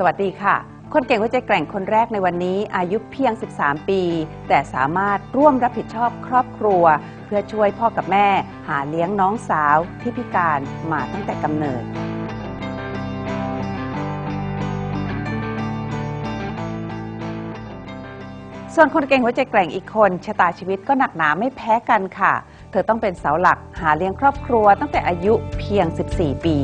สวัสดีค่ะ คนเก่งหัวใจแกร่งคนแรกในวันนี้ อายุเพียง 13 ปี แต่สามารถร่วมรับผิดชอบครอบครัว เพื่อช่วยพ่อกับแม่ หาเลี้ยงน้องสาวที่พิการมาตั้งแต่กำเนิด ส่วนคนเก่งหัวใจแกร่งอีกคนชะตาชีวิตก็หนักหนาไม่แพ้กันค่ะ เธอต้องเป็นเสาหลักหาเลี้ยงครอบครัวตั้งแต่อายุเพียง 14 ปี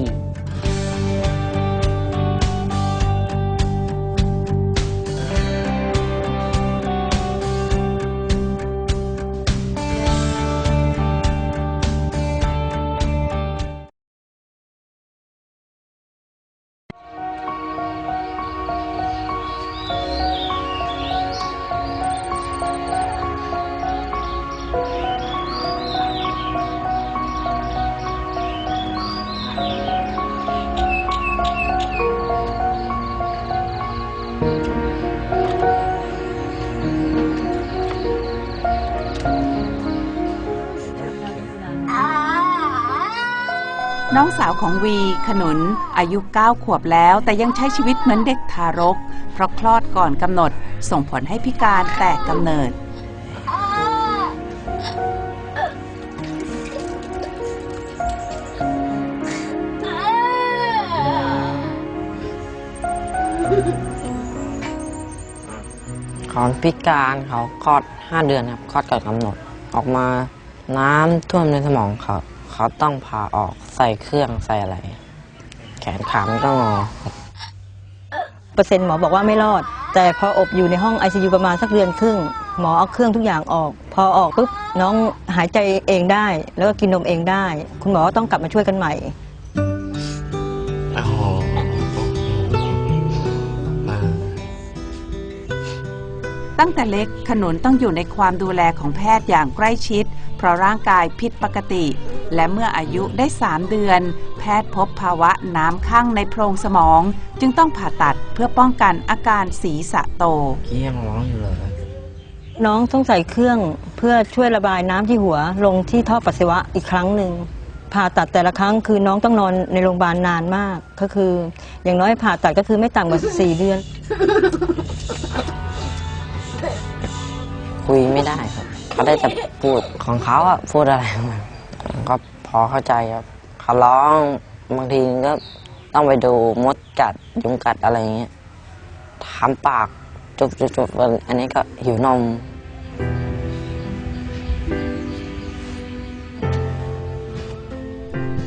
น้องสาวของวีขนุน อายุ 9 ขวบแล้ว แต่ยังใช้ชีวิตเหมือนเด็กทารก เพราะคลอดก่อนกำหนด ส่งผลให้พิการแต่กำเนิดเขาพิการเขาคลอด 5 เดือนครับคลอดก่อนกำหนด ออกมาน้ำท่วมในสมองเขา เขาต้องผ่าออกใส่เครื่องใส่อะไร แขนขามันก็งอครับเปอร์เซ็นต์หมอบอกว่าไม่รอด แต่พออบอยู่ในห้อง ICU ประมาณสักเดือนครึ่ง หมอเอาเครื่องทุกอย่างออก พอออกปุ๊บน้องหายใจเองได้ แล้วก็กินนมเองได้ คุณหมอต้องกลับมาช่วยกันใหม่โอ้โหมาตั้งแต่เล็กขนุนต้องอยู่ในความดูแลของแพทย์อย่างใกล้ชิด เพราะร่างกายผิดปกติ และเมื่ออายุได้ 3 เดือน แพทย์พบภาวะน้ำข้างในโพรงสมอง จึงต้องผ่าตัดเพื่อป้องกันอาการศีรษะโตเกี้ยังร้องอยู่เลยน้องต้องใส่เครื่องเพื่อช่วยระบายน้ำที่หัวลงที่ท่อปัสสาวะอีกครั้งหนึ่งผ่าตัดแต่ละครั้งคือน้องต้องนอนในโรงพยาบาลนานมาก ก็คือ อย่างน้อยผ่าตัดก็คือไม่ต่ำกว่า4เดือน คุยไม่ได้ครับเขาได้แต่พูดของเขาอะพูดอะไรมาก็พ อเข้าใจครับเขาร้องบางทีก็ต้องไปดูมดกัดยุงกัดอะไรอย่างเงี้ยทำปากจุบจุบจุบอันนี้ก็หิวนม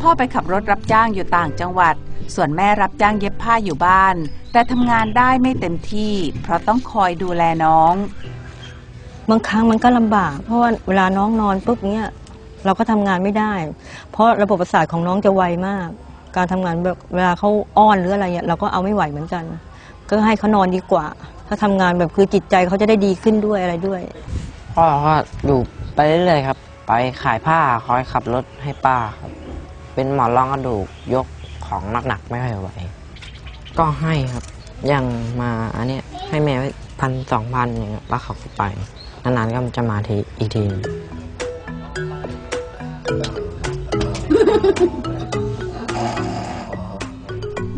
พ่อไปขับรถรับจ้างอยู่ต่างจังหวัด ส่วนแม่รับจ้างเย็บผ้าอยู่บ้าน แต่ทำงานได้ไม่เต็มที่ เพราะต้องคอยดูแลน้อง บางครั้งมันก็ลำบาก เพราะว่าเวลาน้องนอนปุ๊บเนี้ย เราก็ทำงานไม่ได้ เพราะระบบประสาทของน้องจะไวมาก การทำงานแบบเวลาเขาอ้อนหรืออะไรเงี้ยเราก็เอาไม่ไหวเหมือนกัน ก็ให้เขานอนดีกว่า ถ้าทำงานแบบคือจิตใจเขาจะได้ดีขึ้นด้วยอะไรด้วย พ่อก็อยู่ไปเรื่อยๆครับ ไปขายผ้าคอยขับรถให้ป้าครับ เป็นหมอนรองกระดูกยกของหนักๆไม่ค่อยไหวก็ให้ครับอย่างมาอันเนี้ยให้แม่พันสองพันอย่างเงี้ยแล้วเขาก็ไปนานๆก็จะมาทีอีกที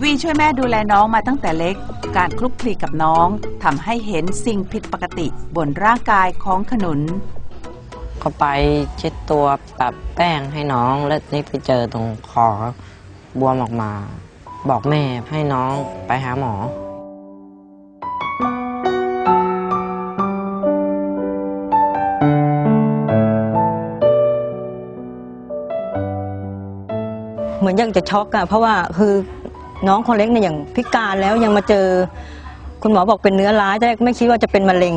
วีช่วยแม่ดูแลน้องมาตั้งแต่เล็ก การคลุกคลีกับน้องทำให้เห็นสิ่งผิดปกติบนร่างกายของขนุน ก็ไปเช็ดตัวปรับแป้งให้น้องแล้วนี่ไปเจอตรงคอบวมออกมา บอกแม่ให้น้องไปหาหมอ มือนอยากจะช็อกอะเพราะว่าคือน้องคนเล็กเนี่ยอย่างพิการแล้วยังมาเจอ คุณหมอบอกเป็นเนื้อร้ายแต่ไม่คิดว่าจะเป็นมะเร็ง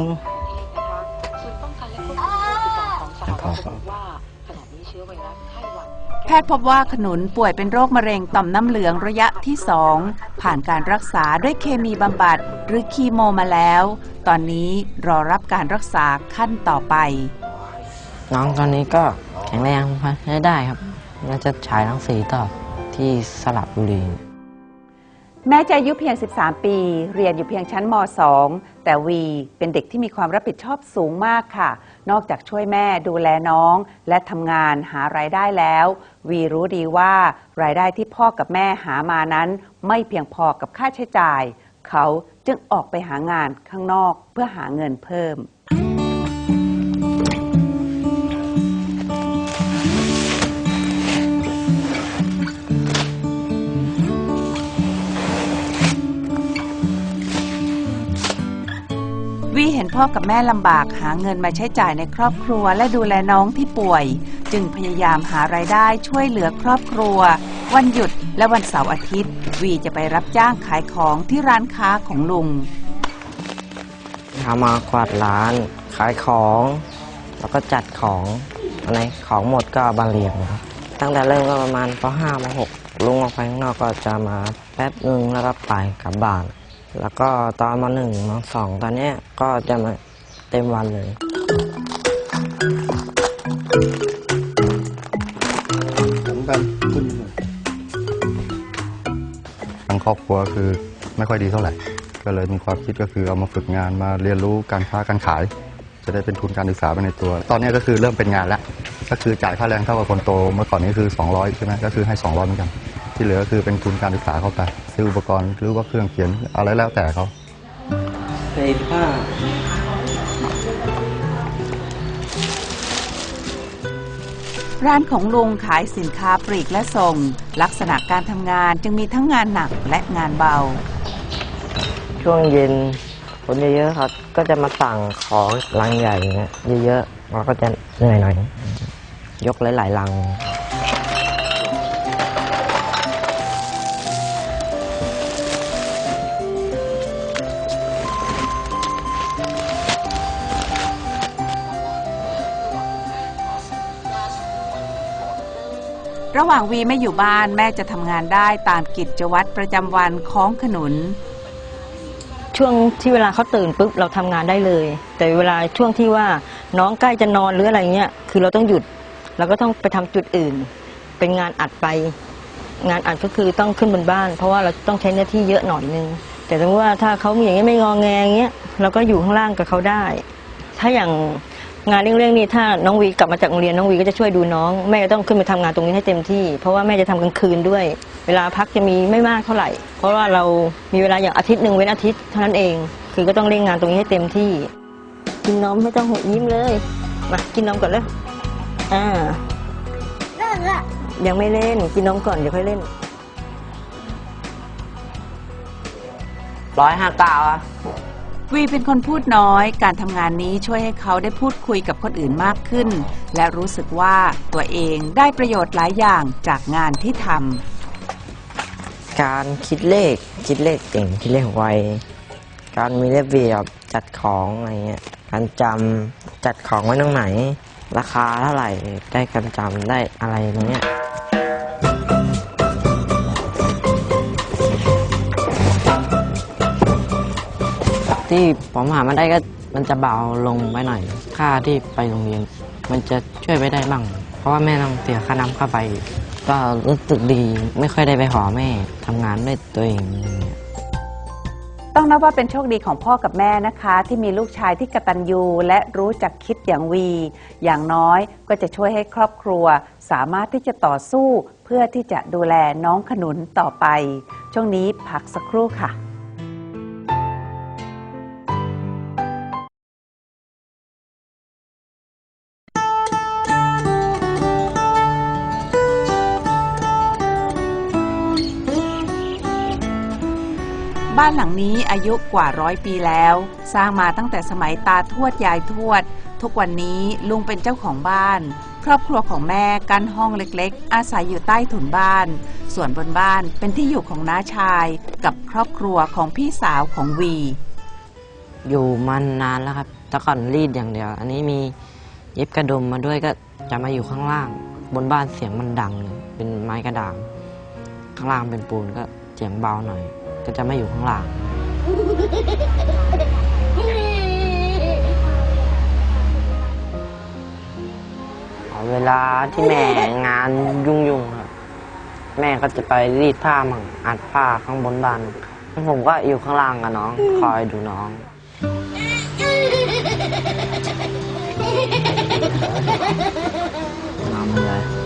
แพทย์พบว่าขนุนป่วยเป็นโรคมะเร็งต่อมน้ำเหลืองระยะที่ 2 ผ่านการรักษาด้วยเคมีบำบัดหรือคีโมมาแล้ว ตอนนี้รอรับการรักษาขั้นต่อไป น้องตอนนี้ก็แข็งแรงพอใช้ได้ครับน่าจะฉายรังสีต่อ ที่สระบุรี แม้จะอายุเพียง 13 ปี เรียนอยู่เพียงชั้นม .2 แต่วีเป็นเด็กที่มีความรับผิดชอบสูงมากค่ะ นอกจากช่วยแม่ดูแลน้อง และทำงานหารายได้แล้ว วีรู้ดีว่ารายได้ที่พ่อกับแม่หามานั้น ไม่เพียงพอกับค่าใช้จ่าย เขาจึงออกไปหางานข้างนอกเพื่อหาเงินเพิ่ม วีเห็นพ่อกับแม่ลำบากหาเงินมาใช้จ่ายในครอบครัวและดูแลน้องที่ป่วย จึงพยายามหารายได้ช่วยเหลือครอบครัว วันหยุดและวันเสาร์อาทิตย์ วีจะไปรับจ้างขายของที่ร้านค้าของลุงทำมากวาดร้าน ขายของ แล้วก็จัดของอันไหนของหมดก็เอามาเรียงครับตั้งแต่เริ่มก็ประมาณป .5 ม .6 ลุงออกไปข้างนอกก็จะมาแป๊บนึงแล้วก็ไปกลับบ้าน แล้วก็ตอนม .1 ม .2 ตอนเนี้ยก็จะมาเต็มวันเลยผมกันขึ้นทางครอบครัวคือไม่ค่อยดีเท่าไหร่ ก็เลยมีความคิดก็คือเอามาฝึกงานมาเรียนรู้การค้าการขาย จะได้เป็นทุนการศึกษาไปในตัว ตอนนี้ก็คือเริ่มเป็นงานแล้ว ก็คือจ่ายค่าแรงเท่ากับคนโต เมื่อก่อนนี้คือ 200 ใช่ไหมก็คือให้ 200เหมือนกัน ที่เหลือก็คือเป็นทุนการศึกษาเข้าไป ซื้ออุปกรณ์หรือว่าเครื่องเขียนอะไรแล้วแต่เขาเพลผ้าร้านของลุงขายสินค้าปลีกและส่ง ลักษณะการทำงานจึงมีทั้งงานหนักและงานเบา ช่วงเย็นคนเยอะๆครับก็จะมาสั่งของลังใหญ่เงี้ยเยอะๆเราก็จะเหนื่อยหน่อยยกหลายๆลัง ระหว่างวีไม่อยู่บ้านแม่จะทำงานได้ตามกิจวัตรประจำวันของขนุน ช่วงที่เวลาเขาตื่นปุ๊บเราทำงานได้เลย แต่เวลาช่วงที่ว่าน้องใกล้จะนอนหรืออะไรเงี้ยคือเราต้องหยุดเราก็ต้องไปทำจุดอื่น เป็นงานอัดไป งานอัดก็คือต้องขึ้นบนบ้าน เพราะว่าเราต้องใช้เนื้อที่เยอะหน่อยนึงแต่ถ้าว่าถ้าเขามีอย่างเงี้ยไม่งอแงอย่างเงี้ยเราก็อยู่ข้างล่างกับเขาได้ ถ้าอย่าง งานเรื่องๆนี้ถ้าน้องวีกลับมาจากโรงเรียนน้องวีก็จะช่วยดูน้องแม่ก็ต้องขึ้นมาทำงานตรงนี้ให้เต็มที่ เพราะว่าแม่จะทำกลางคืนด้วย เวลาพักจะมีไม่มากเท่าไหร่ เพราะว่าเรามีเวลาอย่างอาทิตย์หนึ่งเว้นอาทิตย์เท่านั้นเอง คือก็ต้องเร่งงานตรงนี้ให้เต็มที่ กินนมไม่ต้องหดยิ้มเลยมากินนมก่อนเลยอ่ายังไม่เล่นกินนมก่อนเดี๋ยวค่อยเล่น ร้อยห้าเก้าอะ วีเป็นคนพูดน้อย การทำงานนี้ช่วยให้เขาได้พูดคุยกับคนอื่นมากขึ้น และรู้สึกว่าตัวเองได้ประโยชน์หลายอย่างจากงานที่ทำการคิดเลขคิดเลขเก่งคิดเลขไว การมีระเบียบจัดของอะไรเงี้ยการจำจัดของไว้ตรงไหน ราคาเท่าไหร่ได้การจำได้อะไรตรงเนี้ย ที่ผมหามาได้ก็มันจะเบาลงไปหน่อย ค่าที่ไปโรงเรียน มันจะช่วยไปได้บ้าง เพราะว่าแม่ต้องเสียค่าน้ำค่าไฟก็รู้สึกดีไม่ค่อยได้ไปขอแม่ทำงานด้วยตัวเองต้องนับว่าเป็นโชคดีของพ่อกับแม่นะคะ ที่มีลูกชายที่กตัญญูและรู้จักคิดอย่างวี อย่างน้อยก็จะช่วยให้ครอบครัว สามารถที่จะต่อสู้เพื่อที่จะดูแลน้องขนุนต่อไป ช่วงนี้พักสักครู่ค่ะ บ้านหลังนี้อายุกว่าร้อยปีแล้ว สร้างมาตั้งแต่สมัยตาทวดยายทวด ทุกวันนี้ลุงเป็นเจ้าของบ้าน ครอบครัวของแม่กั้นห้องเล็กๆ อาศัยอยู่ใต้ถุนบ้าน ส่วนบนบ้านเป็นที่อยู่ของน้าชาย กับครอบครัวของพี่สาวของวี อยู่มันนานแล้วครับแต่ก่อนรีดอย่างเดียว อันนี้มีเย็บกระดุมมาด้วยก็จะมาอยู่ข้างล่าง บนบ้านเสียงมันดัง เป็นไม้กระดานข้างล่างเป็นปูนก็เสียงเบาหน่อย ก็จะไม่อยู่ข้างล่าง เวลาที่แม่งานยุ่งๆครับแม่ก็จะไปรีดผ้ามั่งอัดผ้าข้างบนบ้านผมก็อยู่ข้างล่างกับน้อง คอยดูน้องนอนมันเลย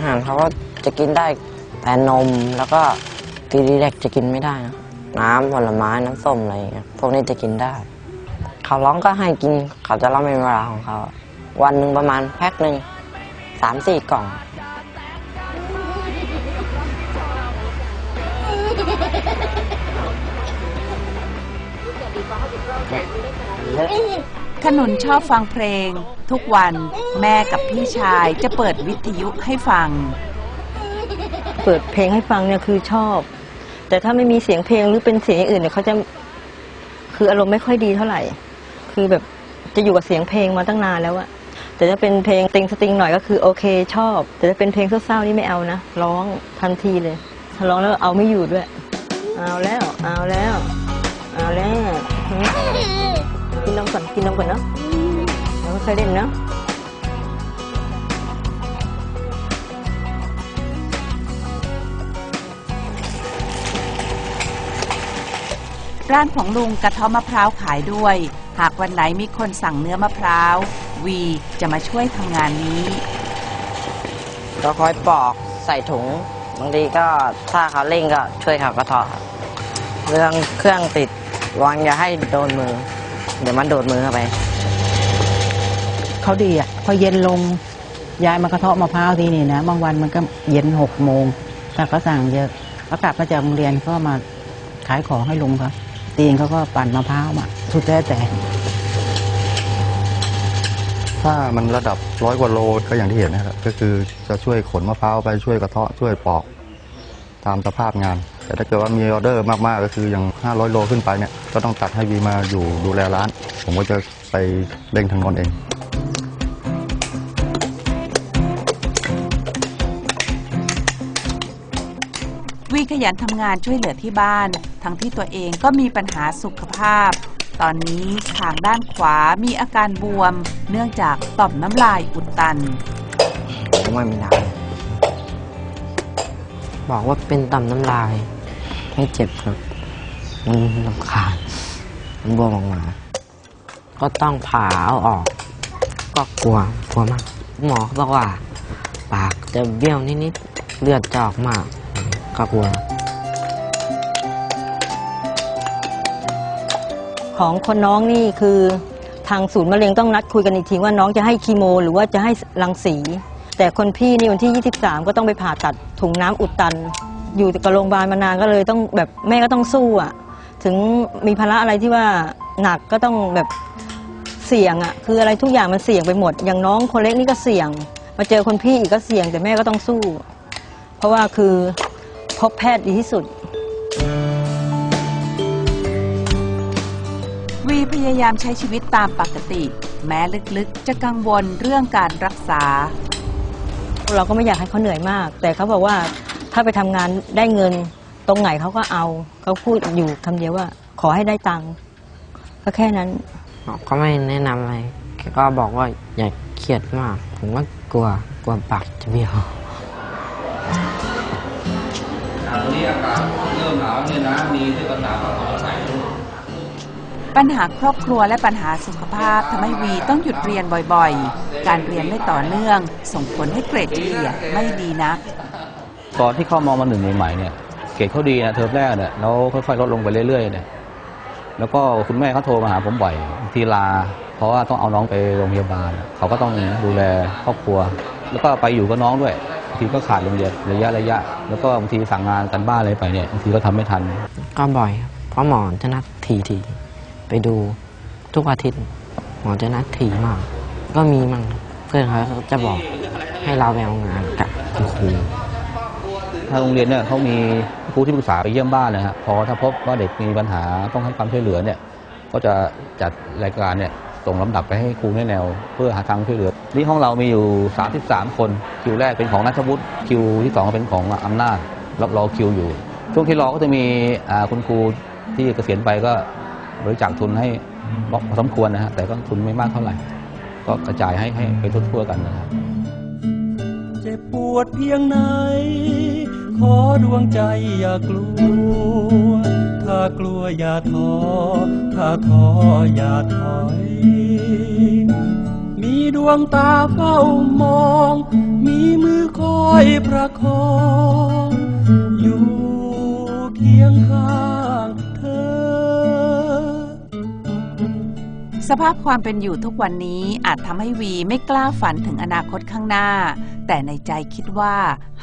อาหารเขาก็จะกินได้แต่นมแล้วก็ทีดีแรกจะกินไม่ได้นะน้ำผลไม้น้ำส้มอะไรอย่างเงี้ยพวกนี้จะกินได้ เขาร้องก็ให้กินเขาจะร้องเป็นเวลาของเขา วันหนึ่งประมาณแพ็คหนึ่งสามสี่กล่อง ขนุนชอบฟังเพลง ทุกวันแม่กับพี่ชายจะเปิดวิทยุให้ฟัง เปิดเพลงให้ฟังเนี่ยคือชอบ แต่ถ้าไม่มีเสียงเพลงหรือเป็นเสียงอย่างอื่นเนี่ยเขาจะคืออารมณ์ไม่ค่อยดีเท่าไหร่ คือแบบจะอยู่กับเสียงเพลงมาตั้งนานแล้วอะแต่ถ้าเป็นเพลงติงสติงหน่อยก็คือโอเคชอบ แต่ถ้าเป็นเพลงเศร้าๆนี่ไม่เอานะร้องทันทีเลยถ้าร้องแล้วเอาไม่อยู่ด้วย เอาแล้ว เอาแล้ว เอาแล้วกินนมก่อนกินนมก่อนเนาะ ยเล่นเนาะร้านของลุงกระเท้อมะพร้าวขายด้วย หากวันไหนมีคนสั่งเนื้อมะพร้าว วีจะมาช่วยทำงานนี้ ก็คอยปอกใส่ถุงบางทีก็ถ้าเขาเร่งก็ช่วยเขากระเทาะครับเรื่องเครื่องติดวางอย่าให้โดนมือ เดี๋ยวมันโดดมือเข้าไป เขาดีอะพอเย็นลงยายมากระเทาะมะพร้าวทีนี่นะบางวันมันก็เย็นหกโมงถ้าเขาสั่งเยอะเขากลับมาจากโรงเรียนก็มาขายของให้ลุงเขาตีนเขาก็ปั่นมะพร้าวมาสุดแท้แต่ ถ้ามันระดับร้อยกว่าโลก็อย่างที่เห็นนะครับก็คือจะช่วยขนมะพร้าวไปช่วยกระเทาะช่วยปอก ตามสภาพงาน แต่ถ้าเกิดว่ามีออเดอร์มากๆก็คืออย่าง 500 โลขึ้นไปเนี่ยก็ต้องตัดให้วีมาอยู่ดูแลร้าน ผมก็จะไปเร่งทางนนเอง ขยันทำงานช่วยเหลือที่บ้าน ทั้งที่ตัวเองก็มีปัญหาสุขภาพ ตอนนี้ทางด้านขวามีอาการบวม เนื่องจากต่อมน้ำลายอุดตันมไม่มีน้ำบอกว่าเป็นต่ำน้ำลายไม่เจ็บครับมันลำคาญมันบวมออกมา ก็ต้องผ่าเอาออก ก็กลัวกลัวมาก หมอเขาบอกว่า ปากจะเบี้ยวนิดๆเลือดจะออกมาก กัว ของคนน้องนี่คือทางศูนย์มะเร็งต้องนัดคุยกันอีกทีว่าน้องจะให้คีโม หรือว่าจะให้รังสี แต่คนพี่นี่วันที่ 23 ก็ต้องไปผ่าตัดถุงน้ำอุดตัน อยู่กับโรงพยาบาลมานานก็เลยต้องแบบแม่ก็ต้องสู้อะถึงมีภาระอะไรที่ว่าหนักก็ต้องแบบเสี่ยงอะคืออะไรทุกอย่างมันเสี่ยงไปหมด อย่างน้องคนเล็กนี่ก็เสี่ยง มาเจอคนพี่อีกก็เสี่ยงแต่แม่ก็ต้องสู้ เพราะว่าคือ พบแพทย์ดีที่สุด วีพยายามใช้ชีวิตตามปกติ แม้ลึกๆ จะกังวลเรื่องการรักษา เราก็ไม่อยากให้เขาเหนื่อยมาก แต่เขาบอกว่าถ้าไปทำงานได้เงิน ตรงไหนเขาก็เอาเขาพูดอยู่คำเดียวว่า ขอให้ได้ตังค์ก็แค่นั้นก็ไม่แนะนำอะไรแกก็บอกว่าอย่าเครียดมาก ผมก็กลัวกลัวปากจะเบี้ยว ตอนนี้อากาศเริ่มหนาวเนี่ยนะมีเสื้อกระหนาวเอาใส่ปัญหาครอบครัวและปัญหาสุขภาพทำให้วีต้องหยุดเรียนบ่อยๆ การเรียนไม่ต่อเนื่อง ส่งผลให้เกรดเฉลี่ยไม่ดีนัก ตอนที่เข้ามองมาหนึ่งใหม่ๆเนี่ยเกรดเขาดีนะเทอมแรกเนี่ยแล้วค่อยๆลดลงไปเรื่อยๆเนี่ยแล้วก็คุณแม่เขาโทรมาหาผมบ่อยทีลา เพราะว่าต้องเอาน้องไปโรงพยาบาล เขาก็ต้องดูแลครอบครัว แล้วก็ไปอยู่กับน้องด้วย ทีก็ขาดโรงเรียนระยะระยะ แล้วก็บางทีสั่งงานกันบ้านอะไรไปเนี่ยบางทีก็ทำไม่ทัน ก็บ่อยครับเพราะหมอจะนัดทีทีไปดูทุกอาทิตย์ หมอจะนัดทีมาก ก็มีมั่งเพื่อนเขาจะบอกให้เราไปเอางานกับคุณครูทางโรงเรียนเนี่ยเขามีครูที่ปรึกษาไปเยี่ยมบ้านนะฮะพอถ้าพบว่าเด็กมีปัญหาต้องให้ความช่วยเหลือเนี่ยก็จะจัดรายการเนี่ย ส่งลำดับไปให้ครูแนแนว เพื่อหาทางช่วยเหลือนี่ห้องเรามีอยู่ 33 คนคิวแรกเป็นของนัทวุฒิคิวที่สองเป็นของอำนาจรอรอคิวอยู่ ช่วงที่รอก็จะมีคุณครูที่เกษียณไปก็บริจาคทุนให้พอสมควรนะฮะแต่ก็ทุนไม่มากเท่าไหร่ ก็กระจายให้ให้ไปทั่วๆกันนะครับเจ็บปวดเพียงไหน ขอดวงใจอย่ากลัว ถ้ากลัวอย่าท้อ ถ้าท้ออย่าถอย มีดวงตาเฝ้ามอง มีมือคคอยประคอง อยู่เคียงข้างเธอ สภาพความเป็นอยู่ทุกวันนี้อาจทำให้วีไม่กล้าฝันถึงอนาคตข้างหน้า แต่ในใจคิดว่า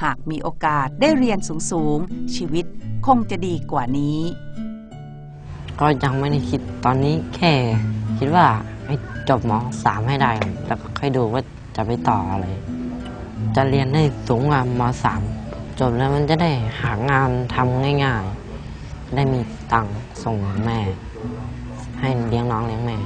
หากมีโอกาสได้เรียนสูง ๆ ชีวิต คงจะดีกว่านี้ ก็ยังไม่ได้คิดตอนนี้แค่ คิดว่าให้จบมสามให้ได้ครับแล้วก็ค่อยดูว่าจะไปต่ออะไร จะเรียนได้สูงกว่ามสามจบแล้วมันจะได้หางานทำง่ายๆ ได้มีตังค์ส่งแม่ ให้เลี้ยงน้องเลี้ยงแม่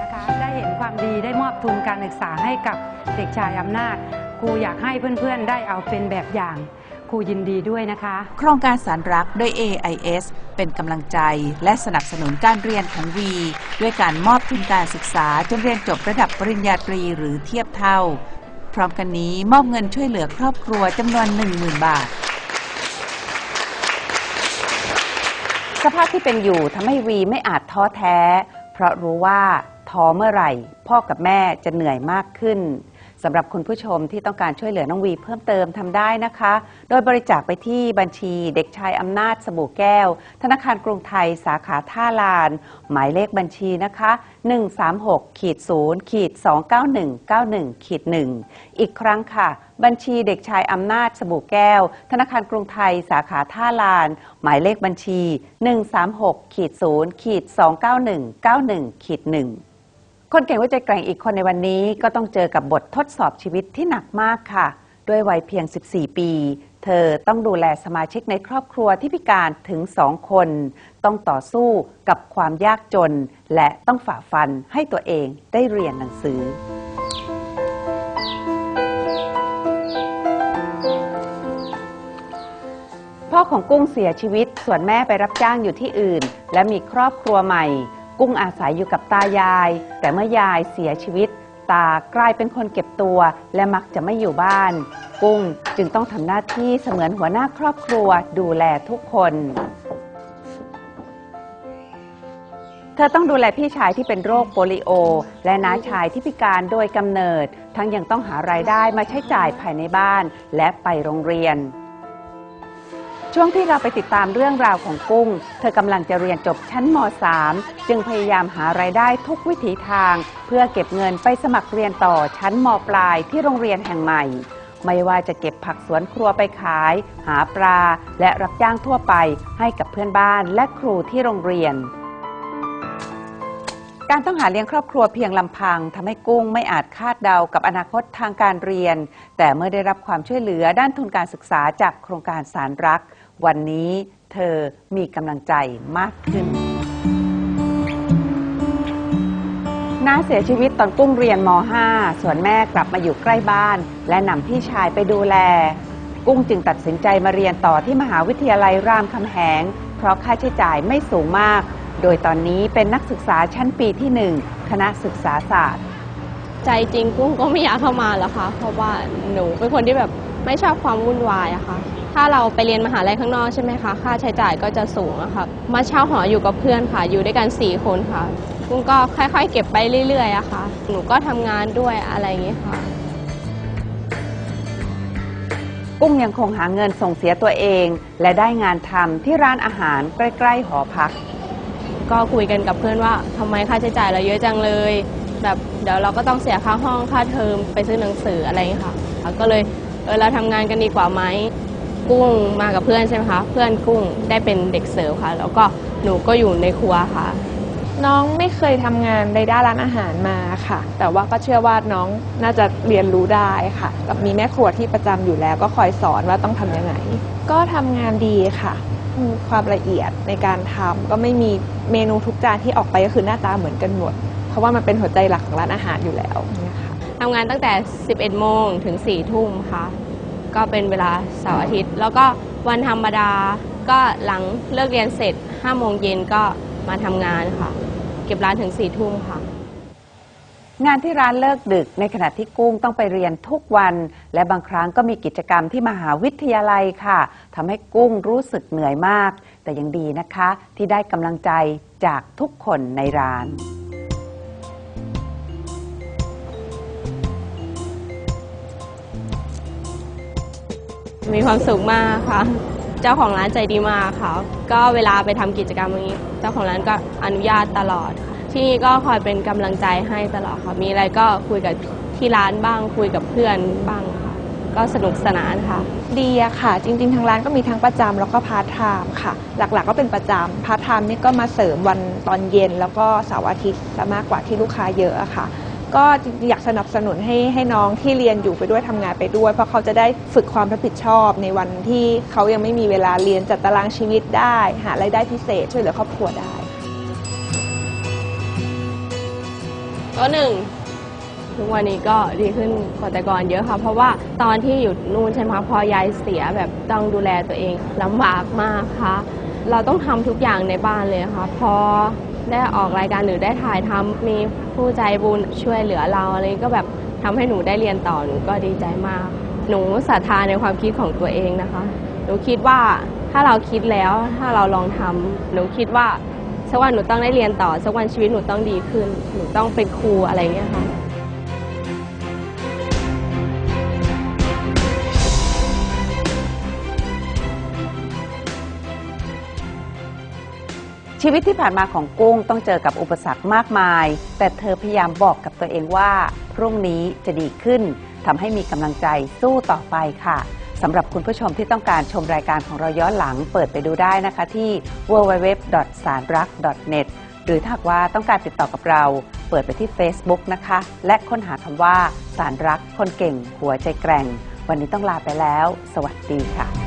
นะคะได้เห็นความดีได้มอบทุนการศึกษาให้กับเด็กชายอำนาจครูอยากให้เพื่อนๆ ได้เอาเป็นแบบอย่างค รูยินดีด้วยนะคะ โครงการสารรักด้วย AIS เป็นกำลังใจและสนับสนุนการเรียนของวี ด้วยการมอบทุนการศึกษาจนเรียนจบระดับปริญญาตรีหรือเทียบเท่า พร้อมกันนี้มอบเงินช่วยเหลือครอบครัวจำนวน 10,000 บาท สภาพที่เป็นอยู่ทำให้วีไม่อาจท้อแท้ เพราะรู้ว่าท้อเมื่อไหร่ พ่อกับแม่จะเหนื่อยมากขึ้น สำหรับคุณผู้ชมที่ต้องการช่วยเหลือน้องวีเพิ่มเติมทำได้นะคะ โดยบริจาคไปที่บัญชีเด็กชายอำนาจสบู่แก้ว ธนาคารกรุงไทยสาขาท่าลาน หมายเลขบัญชีนะคะ 136ขีด0ขีด29191ขีด1อีกครั้งค่ะ บัญชีเด็กชายอำนาจสบู่แก้ว ธนาคารกรุงไทยสาขาท่าลาน หมายเลขบัญชี 136ขีด0ขีด29191ขีด1 คนเก่งหัวใจแกร่งอีกคนในวันนี้ ก็ต้องเจอกับบททดสอบชีวิตที่หนักมากค่ะ ด้วยวัยเพียง 14 ปี เธอต้องดูแลสมาชิกในครอบครัวที่พิการถึงสองคน ต้องต่อสู้กับความยากจน และต้องฝ่าฟันให้ตัวเองได้เรียนหนังสือ พ่อของกุ้งเสียชีวิตส่วนแม่ไปรับจ้างอยู่ที่อื่น และมีครอบครัวใหม่ กุ้งอาศัยอยู่กับตายาย แต่เมื่อยายเสียชีวิต ตากลายเป็นคนเก็บตัว และมักจะไม่อยู่บ้าน กุ้งจึงต้องทำหน้าที่เสมือนหัวหน้าครอบครัวดูแลทุกคน เธอต้องดูแลพี่ชายที่เป็นโรคโปลิโอ และน้าชายที่พิการโดยกำเนิด ทั้งยังต้องหารายได้มาใช้จ่ายภายในบ้านและไปโรงเรียน ช่วงที่เราไปติดตามเรื่องราวของกุ้ง เธอกำลังจะเรียนจบชั้นม .3 จึงพยายามหารายได้ทุกวิถีทาง เพื่อเก็บเงินไปสมัครเรียนต่อชั้นม ปลายที่โรงเรียนแห่งใหม่ ไม่ว่าจะเก็บผักสวนครัวไปขาย หาปลา และรับจ้างทั่วไปให้กับเพื่อนบ้านและครูที่โรงเรียน การต้องหาเลี้ยงครอบครัวเพียงลำพังทำให้กุ้งไม่อาจคาดเดากับอนาคตทางการเรียน แต่เมื่อได้รับความช่วยเหลือด้านทุนการศึกษาจากโครงการสารรัก วันนี้เธอมีกำลังใจมากขึ้นน้าเสียชีวิตตอนกุ้งเรียนม .5 ส่วนแม่กลับมาอยู่ใกล้บ้าน และนำพี่ชายไปดูแล กุ้งจึงตัดสินใจมาเรียนต่อที่มหาวิทยาลัยรามคำแหง เพราะค่าใช้จ่ายไม่สูงมาก โดยตอนนี้เป็นนักศึกษาชั้นปีที่ 1 คณะศึกษาศาสตร์ ใจจริงกุ้งก็ไม่อยากเข้ามาแล้วค่ะ เพราะว่าหนูเป็นคนที่แบบไม่ชอบความวุ่นวายอะค่ะ ถ้าเราไปเรียนมหาลัยข้างนอกใช่ไหมคะ ค่าใช้จ่ายก็จะสูงอะค่ะ มาเช่าหออยู่กับเพื่อนค่ะ อยู่ด้วยกันสี่คนค่ะกุ้งก็ค่อย ๆ เก็บไปเรื่อยๆอะค่ะ หนูก็ทำงานด้วยอะไรอย่างเงี้ยค่ะ กุ้งยังคงหาเงินส่งเสียตัวเอง และได้งานทำที่ร้านอาหารใกล้ๆหอพัก ก็คุยกันกับเพื่อนว่าทำไมค่าใช้จ่ายเราเยอะจังเลย แบบเดี๋ยวเราก็ต้องเสียค่าห้องค่าเทอมไปซื้อหนังสืออะไรอย่างเงี้ยค่ะก็เลยเออเราทำงานกันดีกว่าไหมกุ้งมากับเพื่อนใช่ไหมคะเพื่อนกุ้งได้เป็นเด็กเสิร์ฟค่ะ แล้วก็หนูก็อยู่ในครัวค่ะ น้องไม่เคยทำงานในด้านร้านอาหารมาค่ะ แต่ว่าก็เชื่อว่าน้องน่าจะเรียนรู้ได้ค่ะกับมีแม่ครัวที่ประจำอยู่แล้ว ก็คอยสอนว่าต้องทำยังไง ก็ทำงานดีค่ะมี ความละเอียดในการทำก็ไม่มีเมนูทุกจานที่ออกไปก็คือหน้าตาเหมือนกันหมด เพราะว่ามันเป็นหัวใจหลักของร้านอาหารอยู่แล้วนะคะทำงานตั้งแต่ 11 โมงถึง 4 ทุ่มค่ะ ก็เป็นเวลาเสาร์อาทิตย์ แล้วก็วันธรรมดาก็หลังเลิกเรียนเสร็จ 5 โมงเย็นก็มาทำงานค่ะ เก็บร้านถึง 4 ทุ่มค่ะ งานที่ร้านเลิกดึกในขณะที่กุ้งต้องไปเรียนทุกวัน และบางครั้งก็มีกิจกรรมที่มหาวิทยาลัยค่ะทำให้กุ้งรู้สึกเหนื่อยมาก แต่ยังดีนะคะ ที่ได้กำลังใจจากทุกคนในร้าน มีความสุขมากค่ะ เจ้าของร้านใจดีมากค่ะ ก็เวลาไปทำกิจกรรมอย่างนี้ เจ้าของร้านก็อนุญาตตลอดค่ะ ที่นี่ก็คอยเป็นกำลังใจให้ตลอดค่ะ มีอะไรก็คุยกับที่ร้านบ้าง คุยกับเพื่อนบ้างค่ะ ก็สนุกสนานค่ะ ดีอะค่ะ จริง ๆ ทางร้านก็มีทั้งประจำแล้วก็พาร์ทไทม์ค่ะ หลักๆ ก็เป็นประจำพาร์ทไทม์นี่ก็มาเสริมวันตอนเย็น แล้วก็เสาร์อาทิตย์ซะมากกว่าที่ลูกค้าเยอะอะค่ะ ก็จริงๆอยากสนับสนุนให้ให้น้องที่เรียนอยู่ไปด้วยทำงานไปด้วย เพราะเขาจะได้ฝึกความรับผิดชอบในวันที่เขายังไม่มีเวลาเรียนจัดตารางชีวิตได้ หารายได้พิเศษช่วยเหลือครอบครัวได้ ก็หนึ่งทุกวันนี้ก็ดีขึ้นกว่าแต่ก่อนเยอะค่ะ เพราะว่าตอนที่อยู่นู่นใช่ไหมคะพอยายเสียแบบต้องดูแลตัวเองลำบากมากค่ะ เราต้องทำทุกอย่างในบ้านเลยค่ะ พอได้ออกรายการหรือได้ถ่ายทำมีผู้ใจบุญช่วยเหลือเราอะไรก็แบบทำให้หนูได้เรียนต่อหนูก็ดีใจมาก หนูศรัทธาในความคิดของตัวเองนะคะ หนูคิดว่าถ้าเราคิดแล้วถ้าเราลองทำหนูคิดว่า สักวันหนูต้องได้เรียนต่อสักวันชีวิตหนูต้องดีขึ้น หนูต้องเป็นครูอะไรอย่างเงี้ยค่ะชีวิตที่ผ่านมาของกุ้งต้องเจอกับอุปสรรคมากมาย แต่เธอพยายามบอกกับตัวเองว่า พรุ่งนี้จะดีขึ้นทำให้มีกำลังใจสู้ต่อไปค่ะ สำหรับคุณผู้ชมที่ต้องการชมรายการของเราย้อนหลังเปิดไปดูได้นะคะที่ www.sanrak.net หรือถ้าว่าต้องการติดต่อกับเรา เปิดไปที่ Facebook นะคะ และค้นหาคำว่าสารรักคนเก่ง หัวใจแกร่ง วันนี้ต้องลาไปแล้ว สวัสดีค่ะ